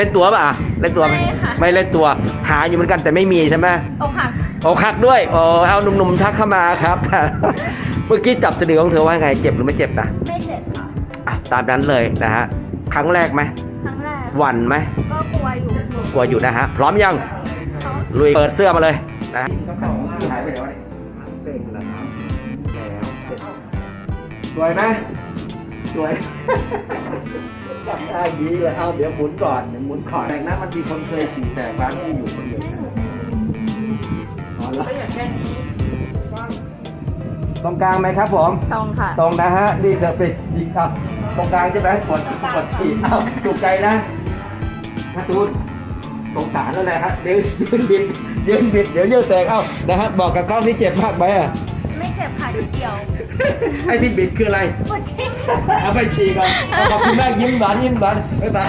เล่นตัวป่ะเล่นตัวไหมไม่ค่ะ ไม่เล่นตัว หาอยู่เหมือนกันแต่ไม่มีใช่ไหมอกหักโอ้คักด้วยโอ้เอาหนุ่มๆทักเข้ามาครับ เมื่อกี้จับสะดือของเธอว่าไงเจ็บหรือไม่เจ็บนะไม่เจ็บค่ะ อะตามนั้นเลยนะฮะครั้งแรกไหมครั้งแรกหวันไหมก็กลัวอยู่กลัวอยู่นะฮะพร้อมยังเขาลุยเปิดเสื้อมาเลยนะหายไปไหนวะเนี่ยแล้วสวยไหม สวยจำได้ดีเลยเอาเดี๋ยวหมุนก่อนเดี๋ยวหมุนก่อนแต่งหน้ามันมีคนเคยฉี่แตกร้านที่อยู่คนเดียวอ๋อแล้วตรงกลางไหมครับผม ตรงค่ะ ตรงนะฮะนี่เธอไปยิงครับ ตรงกลางใช่ไหมกดกดฉีดเอ้าถูกใจนะฮัตูนสงสารแล้วแหละฮะเดี๋ยวยืนบิดยืนบิดเดี๋ยวเยื่อแตกเอ้านะฮะบอกกับกล้องที่เจ็บมากไหมอะไม่เจ็บค่ะนิดเดียวไอ้ที่บิดคืออะไรปวดชิง เอาไปฉีดก่อนขอบคุณมากยิ้มหวานยิ้มหวานบ๊ายบาย